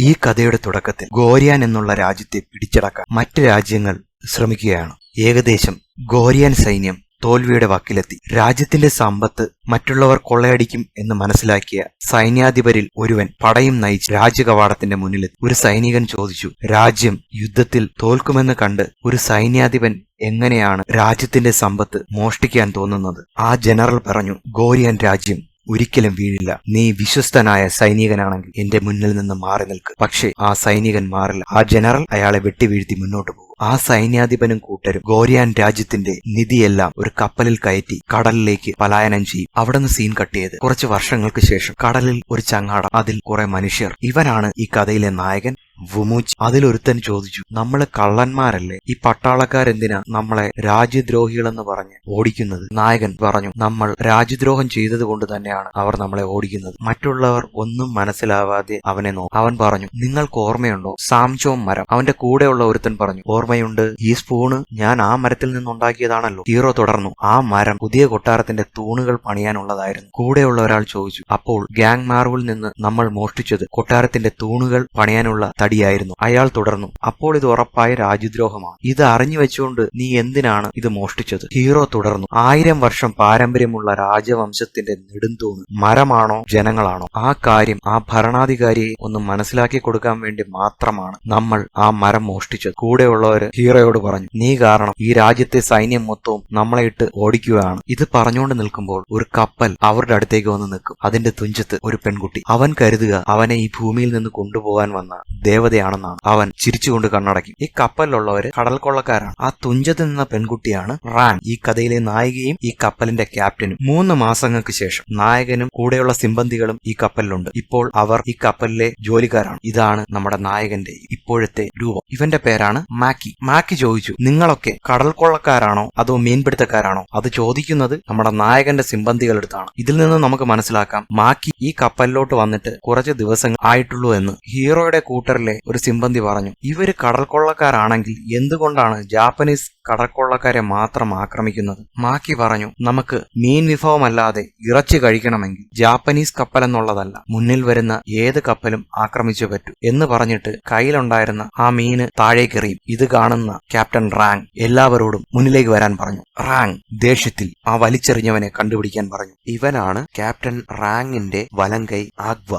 ഈ കഥയുടെ തുടക്കത്തിൽ ഗോരിയാൻ എന്നുള്ള രാജ്യത്തെ പിടിച്ചടക്കാൻ മറ്റ് രാജ്യങ്ങൾ ശ്രമിക്കുകയാണ്. ഏകദേശം ഗോരിയാൻ സൈന്യം തോൽവിയുടെ വക്കിലെത്തി. രാജ്യത്തിന്റെ സമ്പത്ത് മറ്റുള്ളവർ കൊള്ളയടിക്കും എന്ന് മനസ്സിലാക്കിയ സൈന്യാധിപരിൽ ഒരുവൻ പടയും നയിച്ച് രാജ്യകവാടത്തിന്റെ മുന്നിലെത്തി. ഒരു സൈനികൻ ചോദിച്ചു രാജ്യം യുദ്ധത്തിൽ തോൽക്കുമെന്ന് കണ്ട് ഒരു സൈന്യാധിപൻ എങ്ങനെയാണ് രാജ്യത്തിന്റെ സമ്പത്ത് മോഷ്ടിക്കാൻ തോന്നുന്നത്? ആ ജനറൽ പറഞ്ഞു ഗോരിയൻ രാജ്യം ഒരിക്കലും വീഴില്ല. നീ വിശ്വസ്തനായ സൈനികനാണെങ്കിൽ എന്റെ മുന്നിൽ നിന്ന് മാറി നിൽക്കും. പക്ഷേ ആ സൈനികൻ മാറില്ല. ആ ജനറൽ അയാളെ വെട്ടിവീഴ്ത്തി മുന്നോട്ട് പോകും. ആ സൈന്യാധിപനും കൂട്ടരും ഗോരിയാൻ രാജ്യത്തിന്റെ നിധിയെല്ലാം ഒരു കപ്പലിൽ കയറ്റി കടലിലേക്ക് പലായനം ചെയ്യും. അവിടെ നിന്ന് സീൻ കട്ടിയത് കുറച്ച് വർഷങ്ങൾക്ക് ശേഷം കടലിൽ ഒരു ചങ്ങാടം അതിൽ കുറെ മനുഷ്യർ. ഇവനാണ് ഈ കഥയിലെ നായകൻ. വുമൂച്ച്. അതിലൊരുത്തൻ ചോദിച്ചു നമ്മൾ കള്ളന്മാരല്ലേ? ഈ പട്ടാളക്കാരെന്തിനാ നമ്മളെ രാജ്യദ്രോഹികളെന്ന് പറഞ്ഞ് ഓടിക്കുന്നത്? നായകൻ പറഞ്ഞു നമ്മൾ രാജ്യദ്രോഹം ചെയ്തത് കൊണ്ട് തന്നെയാണ് അവർ നമ്മളെ ഓടിക്കുന്നത്. മറ്റുള്ളവർ ഒന്നും മനസ്സിലാവാതെ അവനെ നോക്കും. അവൻ പറഞ്ഞു നിങ്ങൾക്ക് ഓർമ്മയുണ്ടോ? സാംചോം മരം. അവന്റെ കൂടെയുള്ള ഒരുത്തൻ പറഞ്ഞു ഓർമ്മയുണ്ട്. ഈ സ്പൂണ് ഞാൻ ആ മരത്തിൽ നിന്നുണ്ടാക്കിയതാണല്ലോ. ഹീറോ തുടർന്നു ആ മരം പുതിയ കൊട്ടാരത്തിന്റെ തൂണുകൾ പണിയാനുള്ളതായിരുന്നു. കൂടെയുള്ള ഒരാൾ ചോദിച്ചു അപ്പോൾ ഗ്യാങ് മാർവിൽ നിന്ന് നമ്മൾ മോഷ്ടിച്ചത് കൊട്ടാരത്തിന്റെ തൂണുകൾ പണിയാനുള്ള തടിയായിരുന്നു അയാൾ തുടർന്നു അപ്പോൾ ഇത് ഉറപ്പായ രാജ്യദ്രോഹമാണ്. ഇത് അറിഞ്ഞു വെച്ചുകൊണ്ട് നീ എന്തിനാണ് ഇത് മോഷ്ടിച്ചത്? ഹീറോ തുടർന്നു ആയിരം വർഷം പാരമ്പര്യമുള്ള രാജവംശത്തിന്റെ നെടുന്തൂണ്. മരമാണോ ജനങ്ങളാണോ? ആ കാര്യം ആ ഭരണാധികാരിയെ ഒന്ന് മനസ്സിലാക്കി കൊടുക്കാൻ വേണ്ടി മാത്രമാണ് നമ്മൾ ആ മരം മോഷ്ടിച്ചത്. കൂടെയുള്ളവര് ഹീറോയോട് പറഞ്ഞു നീ കാരണം ഈ രാജ്യത്തെ സൈന്യം മൊത്തവും നമ്മളെ ഇട്ട് ഓടിക്കുകയാണ്. ഇത് പറഞ്ഞുകൊണ്ട് നിൽക്കുമ്പോൾ ഒരു കപ്പൽ അവരുടെ അടുത്തേക്ക് വന്ന് നിൽക്കും. അതിന്റെ തുഞ്ചത്ത് ഒരു പെൺകുട്ടി. അവൻ കരുതുക അവനെ ഈ ഭൂമിയിൽ നിന്ന് കൊണ്ടുപോകാൻ വന്ന ദേവതയാണെന്നാണ്. അവൻ ചിരിച്ചുകൊണ്ട് കണ്ണടക്കി. ഈ കപ്പലിലുള്ളവര് കടൽ കൊള്ളക്കാരാണ് ആ തുഞ്ചത്ത് നിന്ന പെൺകുട്ടിയാണ് റാൻ. ഈ കഥയിലെ നായികയും ഈ കപ്പലിന്റെ ക്യാപ്റ്റനും മൂന്ന് മാസങ്ങൾക്ക് ശേഷം നായകനും കൂടെയുള്ള സിമ്പന്തികളും ഈ കപ്പലിലുണ്ട്. ഇപ്പോൾ അവർ ഈ കപ്പലിലെ ജോലിക്കാരാണ്. ഇതാണ് നമ്മുടെ നായകന്റെ ഇപ്പോഴത്തെ രൂപം. ഇവന്റെ പേരാണ് മാക്കി. മാക്കി ചോദിച്ചു നിങ്ങളൊക്കെ കടൽ കൊള്ളക്കാരാണോ അതോ മീൻപിടുത്തക്കാരാണോ? അത് ചോദിക്കുന്നത് നമ്മുടെ നായകന്റെ സിമ്പന്തികളെടുത്താണ് ഇതിൽ നിന്ന് നമുക്ക് മനസ്സിലാക്കാം മാക്കി ഈ കപ്പലിലോട്ട് വന്നിട്ട് കുറച്ച് ദിവസങ്ങൾ ആയിട്ടുള്ളൂ എന്ന്. ഹീറോയുടെ കൂട്ടറിലെ ഒരു സിംബന്തി പറഞ്ഞു. ഇവർ കടൽക്കൊള്ളക്കാരാണെങ്കിൽ എന്തുകൊണ്ടാണ് ജാപ്പനീസ് കടൽക്കൊള്ളക്കാരെ മാത്രം ആക്രമിക്കുന്നത്? മാക്കി പറഞ്ഞു നമുക്ക് മീൻ വിഭവമല്ലാതെ ഇറച്ചി കഴിക്കണമെങ്കിൽ ജാപ്പനീസ് കപ്പൽ എന്നുള്ളതല്ല മുന്നിൽ വരുന്ന ഏത് കപ്പലും ആക്രമിച്ചു പറ്റൂ എന്ന് പറഞ്ഞിട്ട് കയ്യിലുണ്ടായിരുന്ന ആ മീന് താഴേക്കെറിയും. ഇത് കാണുന്ന ക്യാപ്റ്റൻ റാങ് എല്ലാവരോടും മുന്നിലേക്ക് വരാൻ പറഞ്ഞു. റാങ് ദേഷ്യത്തിൽ ആ വലിച്ചെറിഞ്ഞവനെ കണ്ടുപിടിക്കാൻ പറഞ്ഞു. ഇവനാണ് ക്യാപ്റ്റൻ റാങ്ങിന്റെ വലങ്കൈ ആഗ്വ.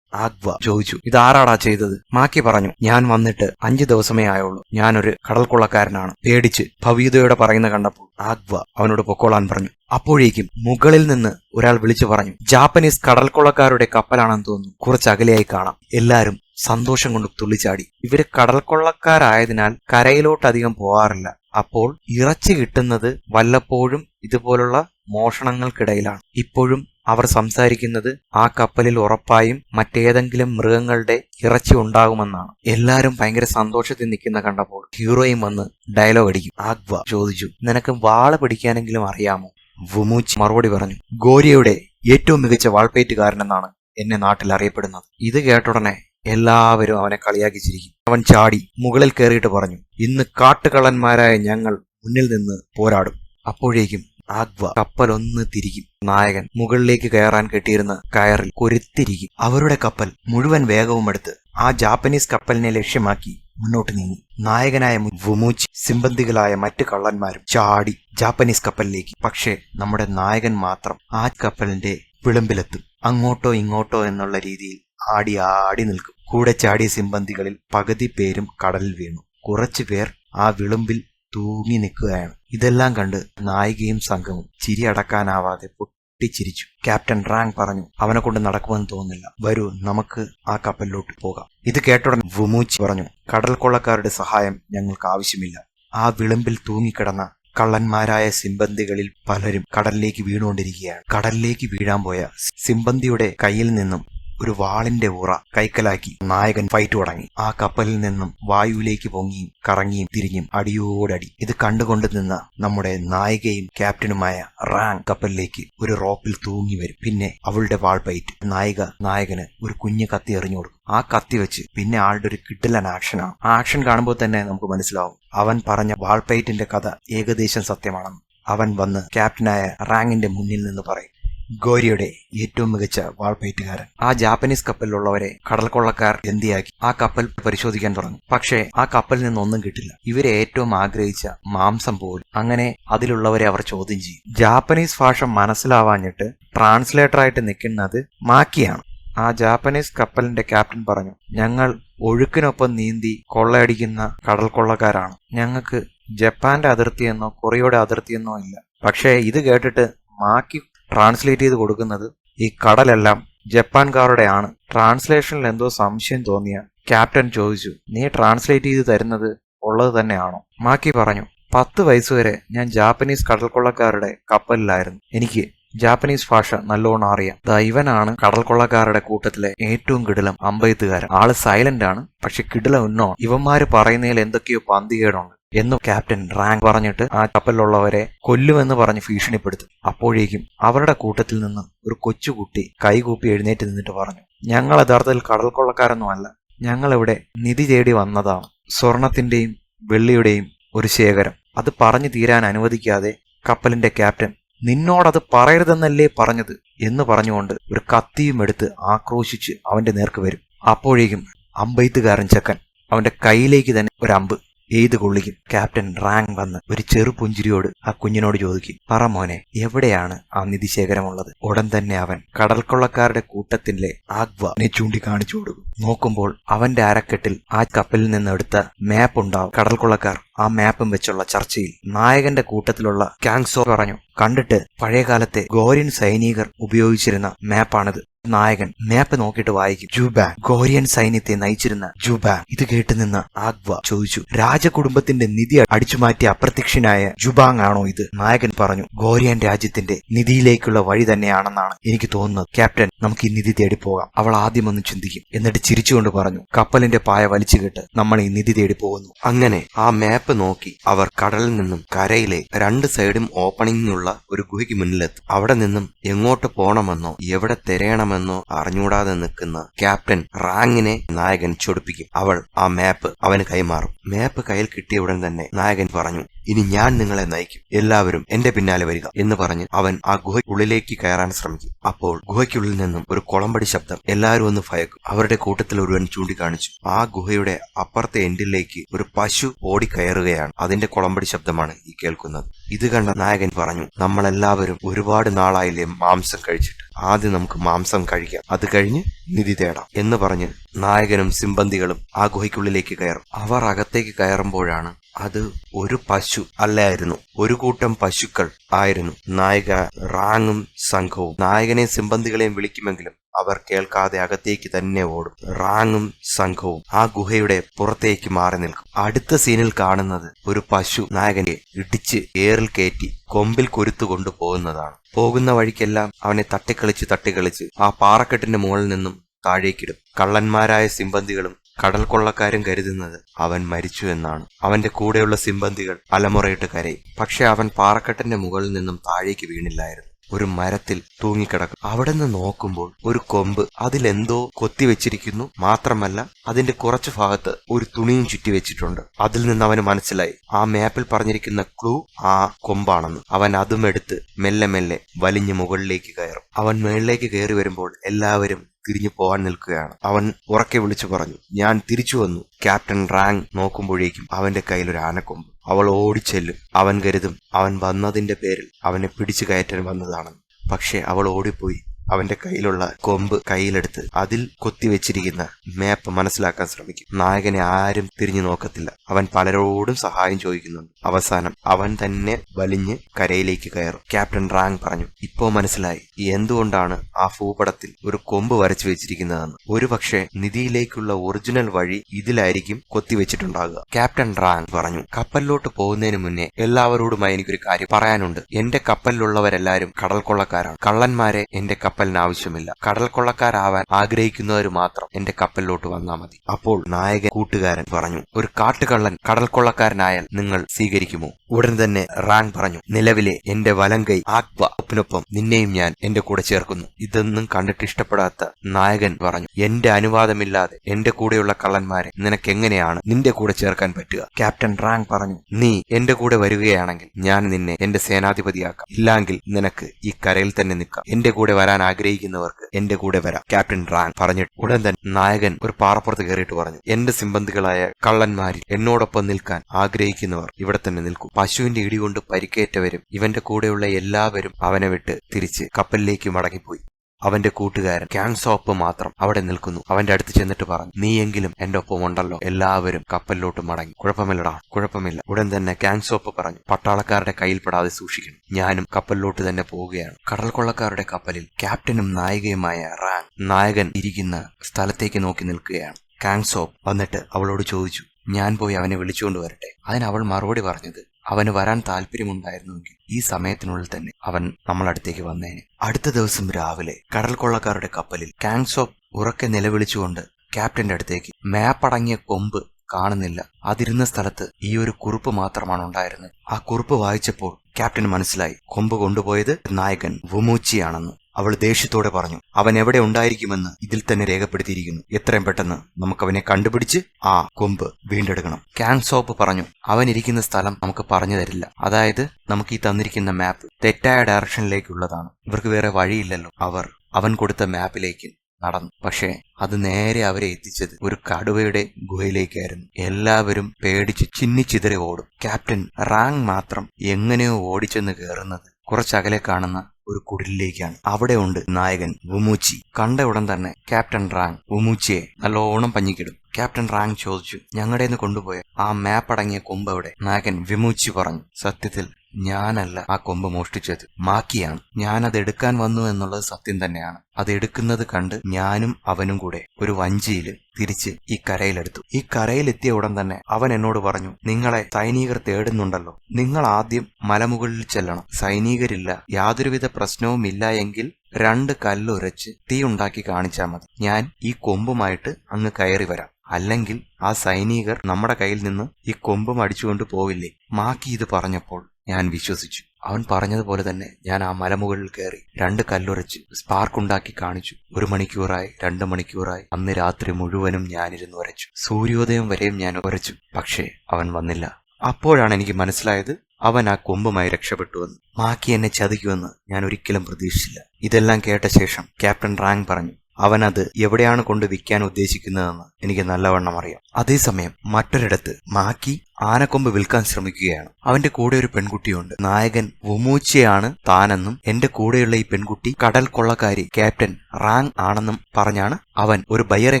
ആഗ്വ ചോദിച്ചു ഇതാരാടാ ചെയ്തത്? മാക്കി പറഞ്ഞു ഞാൻ വന്നിട്ട് അഞ്ചു ദിവസമേ ആയുള്ളൂ. ഞാനൊരു കടൽക്കൊള്ളക്കാരനാണ്. പേടിച്ച് ഭവീതയോടെ പറയുന്ന കണ്ടപ്പോൾ ആഗ്വ അവനോട് പൊക്കോളാൻ പറഞ്ഞു. അപ്പോഴേക്കും മുകളിൽ നിന്ന് ഒരാൾ വിളിച്ചു പറഞ്ഞു ജാപ്പനീസ് കടൽക്കൊള്ളക്കാരുടെ കപ്പലാണെന്ന് തോന്നുന്നു. കുറച്ച് അകലെയായി കാണാം. എല്ലാരും സന്തോഷം കൊണ്ട് തുള്ളിച്ചാടി. ഇവർ കടൽക്കൊള്ളക്കാരായതിനാൽ കരയിലോട്ട് അധികം പോവാറില്ല. അപ്പോൾ ഇറച്ചി കിട്ടുന്നത് വല്ലപ്പോഴും ഇതുപോലുള്ള മോഷണങ്ങൾക്കിടയിലാണ്. ഇപ്പോഴും അവർ സംസാരിക്കുന്നത് ആ കപ്പലിൽ ഉറപ്പായും മറ്റേതെങ്കിലും മൃഗങ്ങളുടെ ഇറച്ചി ഉണ്ടാകുമെന്നാണ്. എല്ലാരും ഭയങ്കര സന്തോഷത്തിൽ നിൽക്കുന്ന കണ്ടപ്പോൾ ഹീറോയും വന്ന് ഡയലോഗ് അടിക്കും. ആഗ്വ ചോദിച്ചു. നിനക്ക് വാള പിടിക്കാനെങ്കിലും അറിയാമോ? വുമൂച്ച് മറുപടി പറഞ്ഞു. ഗോരിയയുടെ ഏറ്റവും മികച്ച വാൾപ്പേറ്റുകാരനെന്നാണ് എന്നെ നാട്ടിൽ അറിയപ്പെടുന്നത്. ഇത് കേട്ടുടനെ എല്ലാവരും അവനെ കളിയാക്കി ചിരിക്കും. അവൻ ചാടി മുകളിൽ കയറിയിട്ട് പറഞ്ഞു ഇന്ന് കാട്ടുകള്ളന്മാരായ ഞങ്ങൾ മുന്നിൽ നിന്ന് പോരാടും. അപ്പോഴേക്കും ആഗ്വ കപ്പൽ ഒന്ന് തിരിക്കും നായകൻ മുകളിലേക്ക് കയറാൻ കെട്ടിയിരുന്ന കയറിൽ കൊരുത്തിരിക്കും അവരുടെ കപ്പൽ മുഴുവൻ വേഗവും എടുത്ത് ആ ജാപ്പനീസ് കപ്പലിനെ ലക്ഷ്യമാക്കി മുന്നോട്ട് നീങ്ങി. നായകനായ വുമൂച്ചി സിമ്പന്തികളായ മറ്റു കള്ളന്മാരും ചാടി ജാപ്പനീസ് കപ്പലിലേക്ക്. പക്ഷേ നമ്മുടെ നായകൻ മാത്രം ആ കപ്പലിന്റെ വിളമ്പിലെത്തും. അങ്ങോട്ടോ ഇങ്ങോട്ടോ എന്നുള്ള രീതിയിൽ ആടി ആടി നിൽക്കും. കൂടെ ചാടിയ സിമ്പന്തികളിൽ പകുതി പേരും കടലിൽ വീണു. കുറച്ചു പേർ ആ വിളുമ്പിൽ തൂങ്ങി നിൽക്കുകയാണ്. ഇതെല്ലാം കണ്ട് നായികയും സംഘവും ചിരി അടക്കാനാവാതെ പൊട്ടിച്ചിരിച്ചു. ക്യാപ്റ്റൻ റാങ് പറഞ്ഞു അവനെ കൊണ്ട് നടക്കുമെന്ന് തോന്നുന്നില്ല. വരൂ നമുക്ക് ആ കപ്പലിലോട്ട് പോകാം. ഇത് കേട്ടുടൻ വുമൂച്ച് പറഞ്ഞു കടൽ കൊള്ളക്കാരുടെ സഹായം ഞങ്ങൾക്ക് ആവശ്യമില്ല. ആ വിളിമ്പിൽ തൂങ്ങിക്കിടന്ന കള്ളന്മാരായ സിംബന്തികളിൽ പലരും കടലിലേക്ക് വീണുകൊണ്ടിരിക്കുകയാണ്. കടലിലേക്ക് വീഴാൻ പോയ സിംബന്തിയുടെ കയ്യിൽ നിന്നും ഒരു വാളിന്റെ ഉറ കൈക്കലാക്കി നായകൻ ഫൈറ്റ് തുടങ്ങി. ആ കപ്പലിൽ നിന്നും വായുവിലേക്ക് പൊങ്ങിയും കറങ്ങിയും തിരിഞ്ഞും അടിയോടടി. ഇത് കണ്ടുകൊണ്ട് നിന്ന നമ്മുടെ നായികയും ക്യാപ്റ്റനുമായ റാങ് കപ്പലിലേക്ക് ഒരു റോപ്പിൽ തൂങ്ങി വരും. പിന്നെ അവളുടെ വാൾ പൈറ്റ് നായിക നായകന് ഒരു കുഞ്ഞു കത്തി എറിഞ്ഞു കൊടുക്കും. ആ കത്തി വെച്ച് പിന്നെ ആളുടെ ഒരു കിട്ടിലൻ ആക്ഷനാണ് ആ ആക്ഷൻ കാണുമ്പോൾ തന്നെ നമുക്ക് മനസ്സിലാവും. അവൻ പറഞ്ഞ വാൾപൈറ്റിന്റെ കഥ ഏകദേശം സത്യമാണെന്ന്. അവൻ വന്ന് ക്യാപ്റ്റനായ റാങ്ങിന്റെ മുന്നിൽ നിന്ന് പറയും. ഗോരിയുടെ ഏറ്റവും മികച്ച വാൾപേറ്റുകാരൻ. ആ ജാപ്പനീസ് കപ്പലിലുള്ളവരെ കടൽക്കൊള്ളക്കാർ എന്തിയാക്കി? ആ കപ്പൽ പരിശോധിക്കാൻ തുടങ്ങി. പക്ഷേ ആ കപ്പലിൽ നിന്നൊന്നും കിട്ടില്ല. ഇവരെ ഏറ്റവും ആഗ്രഹിച്ച മാംസം പോലും. അങ്ങനെ അതിലുള്ളവരെ അവർ ചോദ്യം ചെയ്യും. ജാപ്പനീസ് ഭാഷ മനസ്സിലാവാഞ്ഞിട്ട് ട്രാൻസ്ലേറ്ററായിട്ട് നിൽക്കുന്നത് മാക്കിയാണ്. ആ ജാപ്പനീസ് കപ്പലിന്റെ ക്യാപ്റ്റൻ പറഞ്ഞു ഞങ്ങൾ ഒഴുക്കിനൊപ്പം നീന്തി കൊള്ളയടിക്കുന്ന കടൽക്കൊള്ളക്കാരാണ്. ഞങ്ങൾക്ക് ജപ്പാന്റെ അതിർത്തിയെന്നോ കൊറിയയുടെ അതിർത്തിയെന്നോ ഇല്ല. പക്ഷേ ഇത് കേട്ടിട്ട് മാക്കി ട്രാൻസ്ലേറ്റ് ചെയ്ത് കൊടുക്കുന്നത് ഈ കടലെല്ലാം ജപ്പാൻകാരുടെയാണ്. ട്രാൻസ്ലേഷനിൽ എന്തോ സംശയം തോന്നിയ ക്യാപ്റ്റൻ ചോദിച്ചു നീ ട്രാൻസ്ലേറ്റ് ചെയ്ത് തരുന്നത് ഉള്ളത് തന്നെയാണോ? മാക്കി പറഞ്ഞു പത്ത് വയസ്സുവരെ ഞാൻ ജാപ്പനീസ് കടൽക്കൊള്ളക്കാരുടെ കപ്പലിലായിരുന്നു. എനിക്ക് ജാപ്പനീസ് ഭാഷ നല്ലോണം അറിയാം. ദാ ഇവനാണ് കടൽക്കൊള്ളക്കാരുടെ കൂട്ടത്തിലെ ഏറ്റവും കിടിലം അമ്പയത്തുകാരൻ. ആൾ സൈലന്റ് ആണ് പക്ഷെ കിടിലം ഉന്നോ ഇവന്മാര് പറയുന്നതിൽ എന്തൊക്കെയോ പന്തികേടുണ്ട്. എന്നു ക്യാപ്റ്റൻ റാങ്ക് പറഞ്ഞിട്ട് ആ കപ്പലിലുള്ളവരെ കൊല്ലുമെന്ന് പറഞ്ഞ് ഭീഷണിപ്പെടുത്തും. അപ്പോഴേക്കും അവരുടെ കൂട്ടത്തിൽ നിന്ന് ഒരു കൊച്ചുകുട്ടി കൈകൂപ്പി എഴുന്നേറ്റ് നിന്നിട്ട് പറഞ്ഞു ഞങ്ങൾ യഥാർത്ഥത്തിൽ കടൽ കൊള്ളക്കാരൊന്നുമല്ല ഞങ്ങൾ ഇവിടെ നിധി തേടി വന്നതാണ്. സ്വർണത്തിന്റെയും വെള്ളിയുടെയും ഒരു ശേഖരം. അത് പറഞ്ഞു തീരാൻ അനുവദിക്കാതെ കപ്പലിന്റെ ക്യാപ്റ്റൻ നിന്നോടത് പറയരുതെന്നല്ലേ പറഞ്ഞത്? എന്ന് പറഞ്ഞുകൊണ്ട് ഒരു കത്തിയും എടുത്ത് ആക്രോശിച്ച് അവന്റെ നേർക്ക് വരും. അപ്പോഴേക്കും അമ്പെയ്ത്തുകാരൻ ചക്കൻ അവന്റെ കയ്യിലേക്ക് തന്നെ ഒരു അമ്പ് എയ്ത് കൊള്ളിക്കും? ക്യാപ്റ്റൻ റാങ് വന്ന് ഒരു ചെറു പുഞ്ചിരിയോട് ആ കുഞ്ഞിനോട് ചോദിക്കും പറ മോനെ എവിടെയാണ് ആ നിധി നിധിശേഖരമുള്ളത്? ഉടൻ തന്നെ അവൻ കടൽക്കൊള്ളക്കാരുടെ കൂട്ടത്തിലെ ആഗ്വനെ ചൂണ്ടിക്കാണിച്ചു കൊടുക്കും. നോക്കുമ്പോൾ അവന്റെ അരക്കെട്ടിൽ ആ കപ്പലിൽ നിന്ന് എടുത്ത മാപ്പ് ഉണ്ടാവും. കടൽക്കൊള്ളക്കാർ ആ മാപ്പും വെച്ചുള്ള ചർച്ചയിൽ നായകന്റെ കൂട്ടത്തിലുള്ള കാങ്സോ പറഞ്ഞു കണ്ടിട്ട് പഴയകാലത്തെ ഗോരിൻ സൈനികർ ഉപയോഗിച്ചിരുന്ന മാപ്പാണിത് നായകൻ മാപ്പ് നോക്കിയിട്ട് വായിക്കും. ജുബാങ് ഗോരിയൻ സൈന്യത്തെ നയിച്ചിരുന്ന ജുബാങ് ഇത് കേട്ട് നിന്ന് ആഗ്വ ചോദിച്ചു രാജകുടുംബത്തിന്റെ നിധി അടിച്ചുമാറ്റിയ അപ്രത്യക്ഷനായ ജുബാങ് ആണോ ഇത്? നായകൻ പറഞ്ഞു ഗോരിയൻ രാജ്യത്തിന്റെ നിധിയിലേക്കുള്ള വഴി തന്നെയാണെന്നാണ് എനിക്ക് തോന്നുന്നത്. ക്യാപ്റ്റൻ നമുക്ക് ഈ നിധി തേടി പോകാം. അവൾ ആദ്യം ഒന്ന് ചിന്തിക്കും. എന്നിട്ട് ചിരിച്ചുകൊണ്ട് പറഞ്ഞു കപ്പലിന്റെ പായ വലിച്ചു കേട്ട് നമ്മൾ ഈ നിധി തേടി പോകുന്നു. അങ്ങനെ ആ മാപ്പ് നോക്കി അവർ കടലിൽ നിന്നും കരയിലെ രണ്ട് സൈഡും ഓപ്പണിംഗിനുള്ള ഒരു ഗുഹയ്ക്ക് മുന്നിലെത്തും. അവിടെ നിന്നും എങ്ങോട്ട് പോകണമെന്നോ എവിടെ തിരയണമെന്നോ അറിഞ്ഞൂടാതെ നിൽക്കുന്ന ക്യാപ്റ്റൻ റാങ്ങിനെ നായകൻ ചൊടിപ്പിക്കും. അവൾ ആ മാപ്പ് അവന് കൈമാറും. മാപ്പ് കയ്യിൽ കിട്ടിയ ഉടൻ തന്നെ നായകൻ പറഞ്ഞു ഇനി ഞാൻ നിങ്ങളെ നയിക്കും. എല്ലാവരും എന്റെ പിന്നാലെ വരിക എന്ന് പറഞ്ഞ് അവൻ ആ ഗുഹയ്ക്കുള്ളിലേക്ക് കയറാൻ ശ്രമിക്കും. അപ്പോൾ ഗുഹയ്ക്കുള്ളിൽ നിന്നും ഒരു കുളമ്പടി ശബ്ദം എല്ലാവരും ഒന്ന് ഭയക്കും. അവരുടെ കൂട്ടത്തിൽ ഒരുവൻ ചൂണ്ടിക്കാണിച്ചു. ആ ഗുഹയുടെ അപ്പുറത്തെ എൻഡിലേക്ക് ഒരു പശു ഓടിക്കയറുകയാണ് അതിന്റെ കുളമ്പടി ശബ്ദമാണ് ഈ കേൾക്കുന്നത്. ഇത് കണ്ട നായകൻ പറഞ്ഞു നമ്മളെല്ലാവരും ഒരുപാട് നാളായില്ലേ മാംസം കഴിച്ചിട്ട്? ആദ്യം നമുക്ക് മാംസം കഴിക്കാം. അത് കഴിഞ്ഞ് നിധി തേടാം എന്ന് പറഞ്ഞ് നായകനും സിമ്പന്തികളും ആ ഗുഹയ്ക്കുള്ളിലേക്ക് കയറും. അവർ അകത്തേക്ക് കയറുമ്പോഴാണ് അത് ഒരു പശു അല്ലായിരുന്നു. ഒരു കൂട്ടം പശുക്കൾ ആയിരുന്നു. നായിക റാങ്ങും സംഘവും. നായകനെ സിമ്പന്തികളെയും വിളിക്കുമെങ്കിലും അവർ കേൾക്കാതെ അകത്തേക്ക് തന്നെ ഓടും. റാങ്ങും സംഘവും ആ ഗുഹയുടെ പുറത്തേക്ക് മാറി നിൽക്കും. അടുത്ത സീനിൽ കാണുന്നത് ഒരു പശു നായകനെ ഇടിച്ച് ഏറിൽ കയറ്റി കൊമ്പിൽ കൊരുത്തു കൊണ്ടുപോകുന്നതാണ്. പോകുന്ന വഴിക്കെല്ലാം അവനെ തട്ടിക്കളിച്ച് തട്ടിക്കളിച്ച് ആ പാറക്കെട്ടിന്റെ മുകളിൽ നിന്നും താഴേക്കിടും. കള്ളന്മാരായ സിമ്പന്തികളും കടൽ കൊള്ളക്കാരും കരുതുന്നത് അവൻ മരിച്ചു എന്നാണ്. അവന്റെ കൂടെയുള്ള സിമ്പന്തികൾ അലമുറയിട്ട് കരയും. പക്ഷെ അവൻ പാറക്കെട്ടിന്റെ മുകളിൽ നിന്നും താഴേക്ക് വീണില്ലായിരുന്നു. ഒരു മരത്തിൽ തൂങ്ങിക്കിടക്കും. അവിടെ നിന്ന് നോക്കുമ്പോൾ ഒരു കൊമ്പ് അതിലെന്തോ കൊത്തിവെച്ചിരിക്കുന്നു. മാത്രമല്ല അതിന്റെ കുറച്ചു ഭാഗത്ത് ഒരു തുണിയും ചുറ്റി വെച്ചിട്ടുണ്ട്. അതിൽ നിന്ന് അവന് മനസ്സിലായി. ആ മാപ്പിൽ പറഞ്ഞിരിക്കുന്ന ക്ലൂ ആ കൊമ്പാണെന്ന്. അവൻ അതും എടുത്ത് മെല്ലെ മെല്ലെ വലിഞ്ഞ് മുകളിലേക്ക് കയറും. അവൻ മുകളിലേക്ക് കയറി വരുമ്പോൾ എല്ലാവരും തിരിഞ്ഞു പോകാൻ നിൽക്കുകയാണ്. അവൻ ഉറക്കെ വിളിച്ചു പറഞ്ഞു ഞാൻ തിരിച്ചു വന്നു. ക്യാപ്റ്റൻ റാങ് നോക്കുമ്പോഴേക്കും അവന്റെ കയ്യിൽ ഒരു ആനക്കൊമ്പ്. അവൾ ഓടിച്ചെല്ലും. അവൻ കരുതും അവൻ വന്നതിന്റെ പേരിൽ അവനെ പിടിച്ചു കയറ്റാൻ വന്നതാണെന്ന്. പക്ഷെ അവൾ ഓടിപ്പോയി. അവന്റെ കയ്യിലുള്ള കൊമ്പ് കയ്യിലെടുത്ത് അതിൽ കൊത്തിവെച്ചിരിക്കുന്ന മാപ്പ് മനസ്സിലാക്കാൻ ശ്രമിക്കും. നായകനെ ആരും തിരിഞ്ഞു നോക്കത്തില്ല. അവൻ പലരോടും സഹായം ചോദിക്കുന്നുണ്ട്. അവസാനം അവൻ തന്നെ വലിഞ്ഞ് കരയിലേക്ക് കയറും. ക്യാപ്റ്റൻ റാങ് പറഞ്ഞു ഇപ്പോ മനസ്സിലായി. എന്തുകൊണ്ടാണ് ആ ഭൂപടത്തിൽ ഒരു കൊമ്പ് വരച്ചു വെച്ചിരിക്കുന്നതെന്ന്? ഒരുപക്ഷെ നിധിയിലേക്കുള്ള ഒറിജിനൽ വഴി ഇതിലായിരിക്കും കൊത്തിവെച്ചിട്ടുണ്ടാകുക. ക്യാപ്റ്റൻ റാങ് പറഞ്ഞു കപ്പലിലോട്ട് പോകുന്നതിന് മുന്നേ എല്ലാവരോടുമായി എനിക്കൊരു കാര്യം പറയാനുണ്ട്. എന്റെ കപ്പലിലുള്ളവരെല്ലാരും കടൽ കൊള്ളക്കാരാണ് കള്ളന്മാരെ എന്റെ കപ്പലിന് ആവശ്യമില്ല. കടൽ കൊള്ളക്കാരാവാൻ ആഗ്രഹിക്കുന്നവർ മാത്രം എന്റെ കപ്പലിലോട്ട് വന്നാൽ മതി. അപ്പോൾ നായകൻ കൂട്ടുകാരൻ പറഞ്ഞു ഒരു കാട്ടുകള്ളൻ കടൽ കൊള്ളക്കാരനായാൽ നിങ്ങൾ സ്വീകരിക്കുമോ? ഉടൻ തന്നെ റാങ് പറഞ്ഞു നിലവിലെ എന്റെ വലങ്കൈ ആക്വപ്പിനൊപ്പം നിന്നെയും ഞാൻ എന്റെ കൂടെ ചേർക്കുന്നു. ഇതൊന്നും കണ്ടിട്ട് ഇഷ്ടപ്പെടാത്ത നായകൻ പറഞ്ഞു എന്റെ അനുവാദമില്ലാതെ എന്റെ കൂടെയുള്ള കള്ളന്മാരെ നിനക്ക് എങ്ങനെയാണ് നിന്റെ കൂടെ ചേർക്കാൻ പറ്റുക? ക്യാപ്റ്റൻ റാങ് പറഞ്ഞു നീ എന്റെ കൂടെ വരികയാണെങ്കിൽ ഞാൻ നിന്നെ എന്റെ സേനാധിപതിയാക്കാം. ഇല്ലെങ്കിൽ നിനക്ക് ഈ കരയിൽ തന്നെ നിൽക്കാം. എന്റെ കൂടെ വരാൻ ആഗ്രഹിക്കുന്നവർക്ക് എന്റെ കൂടെ വരാം. ക്യാപ്റ്റൻ റാങ് പറഞ്ഞിട്ട് ഉടൻ തന്നെ നായകൻ ഒരു പാറപ്പുറത്ത് കയറിയിട്ട് പറഞ്ഞു എന്റെ സിമ്പന്തികളായ കള്ളന്മാരിൽ എന്നോടൊപ്പം നിൽക്കാൻ ആഗ്രഹിക്കുന്നവർ ഇവിടെ തന്നെ നിൽക്കും. പശുവിന്റെ ഇടികൊണ്ട് പരിക്കേറ്റവരും ഇവന്റെ കൂടെയുള്ള എല്ലാവരും അവനെ വിട്ട് തിരിച്ച് കപ്പലിലേക്ക് മടങ്ങിപ്പോയി. അവന്റെ കൂട്ടുകാരൻ ക്യാങ്സോപ്പ് മാത്രം അവിടെ നിൽക്കുന്നു. അവന്റെ അടുത്ത് ചെന്നിട്ട് പറഞ്ഞു നീയെങ്കിലും എന്റെ ഒപ്പം ഉണ്ടല്ലോ. എല്ലാവരും കപ്പലിലോട്ട് മടങ്ങി. കുഴപ്പമില്ലടാ കുഴപ്പമില്ല. ഉടൻ തന്നെ ക്യാങ്സോപ്പ് പറഞ്ഞു പട്ടാളക്കാരുടെ കയ്യിൽപ്പെടാതെ സൂക്ഷിക്കണം. ഞാനും കപ്പലിലോട്ട് തന്നെ പോവുകയാണ്. കടൽ കൊള്ളക്കാരുടെ കപ്പലിൽ ക്യാപ്റ്റനും നായികയുമായ റാൻ നായകൻ ഇരിക്കുന്ന സ്ഥലത്തേക്ക് നോക്കി നിൽക്കുകയാണ്. കാങ്സോപ്പ് വന്നിട്ട് അവളോട് ചോദിച്ചു ഞാൻ പോയി അവനെ വിളിച്ചുകൊണ്ട് വരട്ടെ? അതിന് അവൾ മറുപടി പറഞ്ഞത് അവന് വരാൻ താല്പര്യമുണ്ടായിരുന്നുവെങ്കിൽ ഈ സമയത്തിനുള്ളിൽ തന്നെ അവൻ നമ്മളടുത്തേക്ക് വന്നേനെ. അടുത്ത ദിവസം രാവിലെ കടൽ കൊള്ളക്കാരുടെ കപ്പലിൽ കാങ്സോപ്പ് ഉറക്കെ നിലവിളിച്ചുകൊണ്ട് ക്യാപ്റ്റന്റെ അടുത്തേക്ക് മാപ്പടങ്ങിയ കൊമ്പ് കാണുന്നില്ല. അതിരുന്ന സ്ഥലത്ത് ഈ ഒരു കുറിപ്പ് മാത്രമാണ് ഉണ്ടായിരുന്നത്. ആ കുറിപ്പ് വായിച്ചപ്പോൾ ക്യാപ്റ്റൻ മനസ്സിലായി. കൊമ്പ് കൊണ്ടുപോയത് നായകൻ വുമൂച്ചിയാണെന്ന്. അവൾ ദേഷ്യത്തോടെ പറഞ്ഞു അവൻ എവിടെ ഉണ്ടായിരിക്കുമെന്ന് ഇതിൽ തന്നെ രേഖപ്പെടുത്തിയിരിക്കുന്നു. എത്രയും പെട്ടെന്ന് നമുക്കവനെ കണ്ടുപിടിച്ച് ആ കൊമ്പ് വീണ്ടെടുക്കണം. ക്യാൻസോപ്പ് പറഞ്ഞു അവൻ ഇരിക്കുന്ന സ്ഥലം നമുക്ക് പറഞ്ഞു തരില്ല. അതായത് നമുക്ക് ഈ തന്നിരിക്കുന്ന മാപ്പ് തെറ്റായ ഡയറക്ഷനിലേക്കുള്ളതാണ് ഇവർക്ക് വേറെ വഴിയില്ലല്ലോ. അവർ അവൻ കൊടുത്ത മാപ്പിലേക്ക് നടന്നു. പക്ഷേ അത് നേരെ അവരെ എത്തിച്ചത് ഒരു കടുവയുടെ ഗുഹയിലേക്കായിരുന്നു. എല്ലാവരും പേടിച്ച് ചിന്നിച്ചിതറി ഓടും. ക്യാപ്റ്റൻ റാങ് മാത്രം എങ്ങനെയോ ഓടിച്ചെന്ന് കയറുന്നത് കുറച്ചകലെ കാണുന്ന ഒരു കുടിലിലേക്കാണ്. അവിടെ ഉണ്ട് നായകൻ വുമൂച്ചി. കണ്ട ഉടൻ തന്നെ ക്യാപ്റ്റൻ റാങ് വുമൂച്ചിയെ നല്ലോണം പഞ്ഞിക്കിടും. ക്യാപ്റ്റൻ റാങ് ചോദിച്ചു ഞങ്ങളുടേന്ന് കൊണ്ടുപോയ ആ മാപ്പ് അടങ്ങിയ കൊമ്പ് അവിടെ നായകൻ വിമൂച്ചി പറഞ്ഞു സത്യത്തിൽ ഞാനല്ല ആ കൊമ്പ് മോഷ്ടിച്ചത്. മാക്കിയാണ്. ഞാനത് എടുക്കാൻ വന്നു എന്നുള്ളത് സത്യം തന്നെയാണ്. അത് എടുക്കുന്നത് കണ്ട് ഞാനും അവനും കൂടെ ഒരു വഞ്ചിയിൽ തിരിച്ച് ഈ കരയിലെടുത്തു. ഈ കരയിലെത്തിയ ഉടൻ തന്നെ അവൻ എന്നോട് പറഞ്ഞു നിങ്ങളെ സൈനികർ തേടുന്നുണ്ടല്ലോ. നിങ്ങൾ ആദ്യം മലമുകളിൽ ചെല്ലണം. സൈനികരില്ല യാതൊരുവിധ പ്രശ്നവും ഇല്ല എങ്കിൽ രണ്ട് കല്ലുരച്ച് തീ ഉണ്ടാക്കി കാണിച്ചാൽ മതി. ഞാൻ ഈ കൊമ്പുമായിട്ട് അങ്ങ് കയറി വരാം. അല്ലെങ്കിൽ ആ സൈനികർ നമ്മുടെ കയ്യിൽ നിന്ന് ഈ കൊമ്പും അടിച്ചുകൊണ്ട് പോവില്ലേ? മാക്കി ഇത് പറഞ്ഞപ്പോൾ ഞാൻ വിശ്വസിച്ചു. അവൻ പറഞ്ഞതുപോലെ തന്നെ ഞാൻ ആ മലമുകളിൽ കയറി രണ്ട് കല്ലുറച്ച് സ്പാർക്ക് ഉണ്ടാക്കി കാണിച്ചു. ഒരു മണിക്കൂറായി രണ്ട് മണിക്കൂറായി. അന്ന് രാത്രി മുഴുവനും ഞാനിരുന്ന് ഉരച്ചു. സൂര്യോദയം വരെയും ഞാൻ ഉരച്ചു. പക്ഷേ അവൻ വന്നില്ല. അപ്പോഴാണ് എനിക്ക് മനസ്സിലായത് അവൻ ആ കൊമ്പുമായി രക്ഷപ്പെട്ടുവെന്ന് മാക്കി എന്നെ ചതിക്കുമെന്ന് ഞാൻ ഒരിക്കലും പ്രതീക്ഷിച്ചില്ല. ഇതെല്ലാം കേട്ട ശേഷം ക്യാപ്റ്റൻ റാങ് പറഞ്ഞു അവനത് എവിടെയാണ് കൊണ്ട് വിൽക്കാൻ ഉദ്ദേശിക്കുന്നതെന്ന് എനിക്ക് നല്ലവണ്ണം അറിയാം. അതേസമയം മറ്റൊരിടത്ത് മാക്കി ആനക്കൊമ്പ് വിൽക്കാൻ ശ്രമിക്കുകയാണ്. അവന്റെ കൂടെ ഒരു പെൺകുട്ടിയുണ്ട്. നായകൻ വുമൂച്ചയാണ് താനെന്നും എന്റെ കൂടെയുള്ള ഈ പെൺകുട്ടി കടൽ കൊള്ളക്കാരി ക്യാപ്റ്റൻ റാങ് ആണെന്നും പറഞ്ഞാണ് അവൻ ഒരു ബയ്യറെ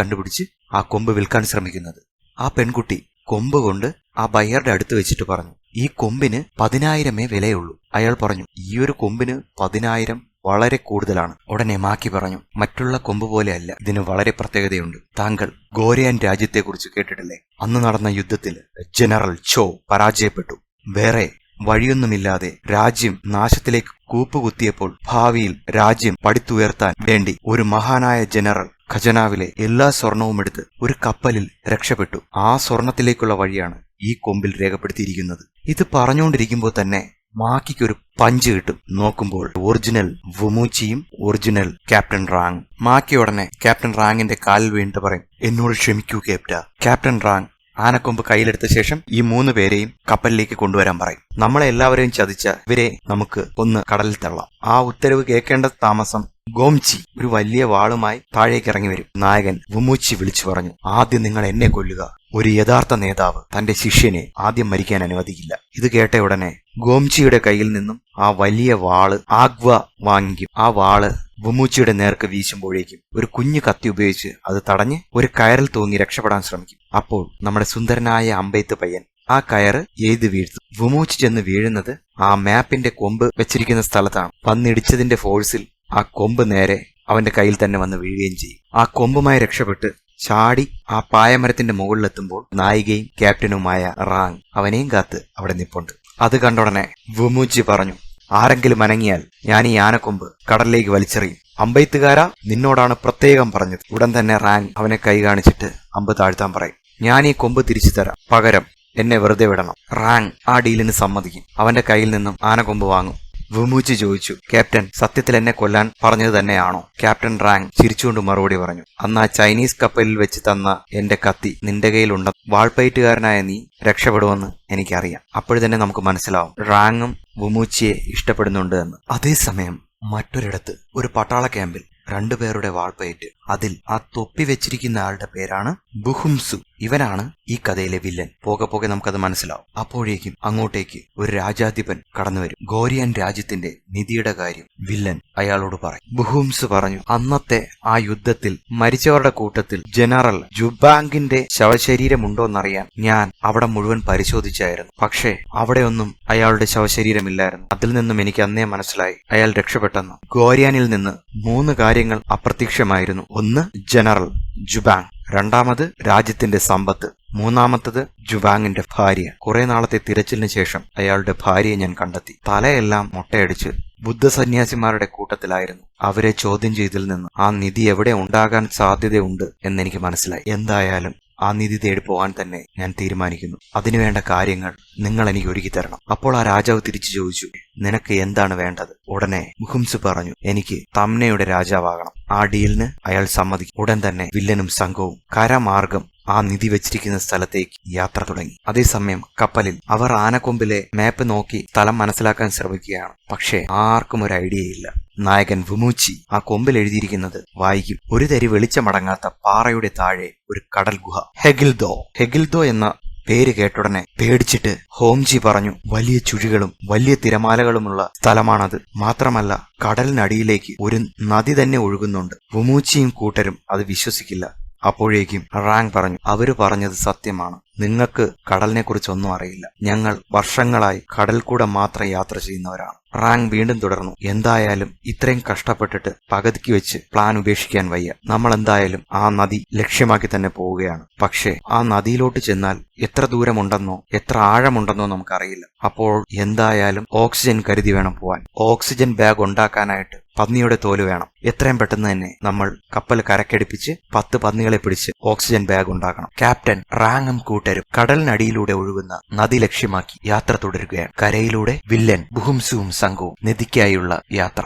കണ്ടുപിടിച്ച് ആ കൊമ്പ് വിൽക്കാൻ ശ്രമിക്കുന്നത്. ആ പെൺകുട്ടി കൊമ്പ് കൊണ്ട് ആ ബയ്യറുടെ അടുത്ത് വെച്ചിട്ട് പറഞ്ഞു ഈ കൊമ്പിന് പതിനായിരമേ വിലയുള്ളൂ. അയാൾ പറഞ്ഞു ഈ ഒരു കൊമ്പിന് പതിനായിരം വളരെ കൂടുതലാണ്. ഉടനെ മാക്കി പറഞ്ഞു മറ്റുള്ള കൊമ്പ് പോലെയല്ല ഇതിന് വളരെ പ്രത്യേകതയുണ്ട്. താങ്കൾ ഗോരിയാൻ രാജ്യത്തെക്കുറിച്ച് കേട്ടിട്ടില്ലേ? അന്ന് നടന്ന യുദ്ധത്തിൽ ജനറൽ ചോ പരാജയപ്പെട്ടു. വേറെ വഴിയൊന്നുമില്ലാതെ രാജ്യം നാശത്തിലേക്ക് കൂപ്പുകുത്തിയപ്പോൾ ഭാവിയിൽ രാജ്യം പടുത്തുയർത്താൻ വേണ്ടി ഒരു മഹാനായ ജനറൽ ഖജനാവിലെ എല്ലാ സ്വർണവും എടുത്ത് ഒരു കപ്പലിൽ രക്ഷപ്പെട്ടു. ആ സ്വർണത്തിലേക്കുള്ള വഴിയാണ് ഈ കൊമ്പിൽ രേഖപ്പെടുത്തിയിരിക്കുന്നത്. ഇത് പറഞ്ഞുകൊണ്ടിരിക്കുമ്പോൾ തന്നെ മാക്കിക്ക് ഒരു പഞ്ച് കിട്ടും. നോക്കുമ്പോൾ ഒറിജിനൽ വുമൂച്ചിയും ഒറിജിനൽ ക്യാപ്റ്റൻ റാങ്. മാക്കി ഉടനെ ക്യാപ്റ്റൻ റാങ്ങിന്റെ കാലിൽ വീണിട്ട് പറയും എന്നോട് ക്ഷമിക്കൂ ക്യാപ്റ്റ ക്യാപ്റ്റൻ റാങ് ആനക്കൊമ്പ് കയ്യിലെടുത്ത ശേഷം ഈ മൂന്ന് പേരെയും കപ്പലിലേക്ക് കൊണ്ടുവരാൻ പറയും. നമ്മളെ എല്ലാവരെയും ചതിച്ച ഇവരെ നമുക്ക് ഒന്ന് കടലിൽ തള്ളാം. ആ ഉത്തരവ് കേൾക്കേണ്ട താമസം ഗോംചി ഒരു വലിയ വാളുമായി താഴേക്ക് ഇറങ്ങി വരും. നായകൻ വുമൂച്ചി വിളിച്ചു പറഞ്ഞു ആദ്യം നിങ്ങൾ എന്നെ കൊല്ലുക. ഒരു യഥാർത്ഥ നേതാവ് തന്റെ ശിഷ്യനെ ആദ്യം മരിക്കാൻ അനുവദിക്കില്ല. ഇത് കേട്ട ഉടനെ ഗോംചിയുടെ കയ്യിൽ നിന്നും ആ വലിയ വാൾ ആഗ്വ വാങ്ങിക്കും. ആ വാൾ വുമൂച്ചിയുടെ നേർക്ക് വീശുമ്പോഴേക്കും ഒരു കുഞ്ഞു കത്തി ഉപയോഗിച്ച് അത് തടഞ്ഞ് ഒരു കയറിൽ തൂങ്ങി രക്ഷപ്പെടാൻ ശ്രമിക്കും. അപ്പോൾ നമ്മുടെ സുന്ദരനായ അമ്പെയ്ത്ത് പയ്യൻ ആ കയറ് എഴുതി വീഴ്ത്തും. വുമൂച്ചി ചെന്ന് വീഴുന്നത് ആ മാപ്പിന്റെ കൊമ്പ് വെച്ചിരിക്കുന്ന സ്ഥലത്താണ്. പന്നിടിച്ചതിന്റെ ഫോഴ്സിൽ ആ കൊമ്പ് നേരെ അവന്റെ കയ്യിൽ തന്നെ വന്ന് വീഴുകയും ചെയ്യും. ആ കൊമ്പുമായി രക്ഷപ്പെട്ട് ചാടി ആ പായമരത്തിന്റെ മുകളിലെത്തുമ്പോൾ നായികയും ക്യാപ്റ്റനുമായ റാങ് അവനെയും കാത്ത് അവിടെ നിപ്പുണ്ട്. അത് കണ്ടുടനെ വുമൂച്ചി പറഞ്ഞു ആരെങ്കിലും അനങ്ങിയാൽ ഞാൻ ഈ ആനക്കൊമ്പ് കടലിലേക്ക് വലിച്ചെറിയും. അമ്പെയ്ത്തുകാര നിന്നോടാണ് പ്രത്യേകം പറഞ്ഞത്. ഉടൻ തന്നെ റാൻ അവനെ കൈ കാണിച്ചിട്ട് അമ്പ് താഴ്ത്താൻ പറയും. ഞാൻ ഈ കൊമ്പ് തിരിച്ചു തരാം. പകരം എന്നെ വെറുതെ വിടണം. റാങ് ആ ഡീലിന് സമ്മതിക്കും. അവന്റെ കയ്യിൽ നിന്നും ആനക്കൊമ്പ് വാങ്ങും. വുമൂച്ചി ചോദിച്ചു ക്യാപ്റ്റൻ സത്യത്തിൽ എന്നെ കൊല്ലാൻ പറഞ്ഞത് തന്നെയാണോ? ക്യാപ്റ്റൻ റാങ് ചിരിച്ചുകൊണ്ട് മറുപടി പറഞ്ഞു അന്ന് ആ ചൈനീസ് കപ്പലിൽ വെച്ച് തന്ന എന്റെ കത്തി നിന്റെ കയ്യിലുണ്ട വാൾപ്പയറ്റുകാരനായ നീ രക്ഷപ്പെടുമെന്ന് എനിക്കറിയാം. അപ്പോഴുതന്നെ നമുക്ക് മനസ്സിലാവും റാങ്ങും വുമൂച്ചിയെ ഇഷ്ടപ്പെടുന്നുണ്ട് എന്ന്. അതേസമയം മറ്റൊരിടത്ത് ഒരു പട്ടാള ക്യാമ്പിൽ രണ്ടുപേരുടെ വാൾപ്പയറ്റ് അതിൽ ആ തൊപ്പി വെച്ചിരിക്കുന്ന ആളുടെ പേരാണ് ബുഹുംസു. ഇവനാണ് ഈ കഥയിലെ വില്ലൻ. പോകെ പോകെ നമുക്കത് മനസ്സിലാവും. അപ്പോഴേക്കും അങ്ങോട്ടേക്ക് ഒരു രാജാധിപൻ കടന്നുവരും ഗോരിയൻ രാജ്യത്തിന്റെ നിധിയുടെ കാര്യം വില്ലൻ അയാളോട് പറയും. ബുഹുംസ് പറഞ്ഞു അന്നത്തെ ആ യുദ്ധത്തിൽ മരിച്ചവരുടെ കൂട്ടത്തിൽ ജനറൽ ജുബാങ്കിന്റെ ശവശരീരമുണ്ടോന്നറിയാൻ ഞാൻ അവിടെ മുഴുവൻ പരിശോധിച്ചായിരുന്നു. പക്ഷേ അവിടെയൊന്നും അയാളുടെ ശവശരീരമില്ലായിരുന്നു. അതിൽ നിന്നും എനിക്ക് അന്നേ മനസ്സിലായി. അയാൾ രക്ഷപ്പെട്ടെന്ന്. ഗോരിയാനിൽ നിന്ന് മൂന്ന് കാര്യങ്ങൾ അപ്രത്യക്ഷമായിരുന്നു. ഒന്ന് ജനറൽ ജുബാങ് രണ്ടാമത് രാജ്യത്തിന്റെ സമ്പത്ത് മൂന്നാമത്തത് ജുബാങ്ങിന്റെ ഭാര്യ. കുറെ നാളത്തെ തിരച്ചിലിന് ശേഷം അയാളുടെ ഭാര്യയെ ഞാൻ കണ്ടെത്തി. തലയെല്ലാം മുട്ടയടിച്ച് ബുദ്ധസന്യാസിമാരുടെ കൂട്ടത്തിലായിരുന്നു. അവരെ ചോദ്യം ചെയ്തതിൽ നിന്ന് ആ നിധി എവിടെ ഉണ്ടാകാൻ സാധ്യതയുണ്ട് എന്നെനിക്ക് മനസ്സിലായി. എന്തായാലും ആ നിധി തേടി പോകാൻ തന്നെ ഞാൻ തീരുമാനിക്കുന്നു. അതിനുവേണ്ട കാര്യങ്ങൾ നിങ്ങൾ എനിക്ക് ഒരുക്കി തരണം. അപ്പോൾ ആ രാജാവ് തിരിച്ചു ചോദിച്ചു നിനക്ക് എന്താണ് വേണ്ടത്? ഉടനെ മുഹുംസ് പറഞ്ഞു എനിക്ക് തമ്നയുടെ രാജാവാകണം. ആ ഡീലിന് അയാൾ സമ്മതിക്കും. ഉടൻ തന്നെ വില്ലനും സംഘവും കരമാർഗം ആ നിധി വെച്ചിരിക്കുന്ന സ്ഥലത്തേക്ക് യാത്ര തുടങ്ങി. അതേസമയം കപ്പലിൽ അവർ ആനക്കൊമ്പിലെ മാപ്പ് നോക്കി സ്ഥലം മനസ്സിലാക്കാൻ ശ്രമിക്കുകയാണ്. പക്ഷേ ആർക്കും ഒരു ഐഡിയയില്ല. നായകൻ വുമൂച്ചി ആ കൊമ്പിൽ എഴുതിയിരിക്കുന്നത് വായിക്കും. ഒരു തരി വെളിച്ചമടങ്ങാത്ത പാറയുടെ താഴെ ഒരു കടൽ ഗുഹ ഹെഗിൽദോ. ഹെഗിൽദോ എന്ന പേര് കേട്ടുടനെ പേടിച്ചിട്ട് ഹോംജി പറഞ്ഞു വലിയ ചുഴികളും വലിയ തിരമാലകളുമുള്ള സ്ഥലമാണത്. മാത്രമല്ല കടലിനടിയിലേക്ക് ഒരു നദി തന്നെ ഒഴുകുന്നുണ്ട്. വുമൂച്ചിയും കൂട്ടരും അത് വിശ്വസിക്കില്ല. അപ്പോഴേക്കും റാങ് പറഞ്ഞു അവർ പറഞ്ഞത് സത്യമാണ്. നിങ്ങൾക്ക് കടലിനെ കുറിച്ചൊന്നും അറിയില്ല. ഞങ്ങൾ വർഷങ്ങളായി കടൽ കൂടെ മാത്രം യാത്ര ചെയ്യുന്നവരാണ്. റാങ് വീണ്ടും തുടർന്നു. എന്തായാലും ഇത്രയും കഷ്ടപ്പെട്ടിട്ട് പകുതിക്ക് വെച്ച് പ്ലാൻ ഉപേക്ഷിക്കാൻ വയ്യ. നമ്മൾ എന്തായാലും ആ നദി ലക്ഷ്യമാക്കി തന്നെ പോവുകയാണ്. പക്ഷേ ആ നദിയിലോട്ട് ചെന്നാൽ എത്ര ദൂരമുണ്ടെന്നോ എത്ര ആഴമുണ്ടെന്നോ നമുക്കറിയില്ല. അപ്പോൾ എന്തായാലും ഓക്സിജൻ കരുതി വേണം പോവാൻ. ഓക്സിജൻ ബാഗ് ഉണ്ടാക്കാനായിട്ട് പന്നിയുടെ തോൽ വേണം. എത്രയും പെട്ടെന്ന് തന്നെ നമ്മൾ കപ്പൽ കരക്കടിപ്പിച്ച് പത്ത് പന്നികളെ പിടിച്ച് ഓക്സിജൻ ബാഗ് ഉണ്ടാക്കണം. ക്യാപ്റ്റൻ റാങ്ങും കൂട്ടരും കടലിനടിയിലൂടെ ഒഴുകുന്ന നദി ലക്ഷ്യമാക്കി യാത്ര തുടരുകയാണ്. കരയിലൂടെ വില്ലൻ ബുഹുംസുവും സംഘവും നദിക്കായുള്ള യാത്ര.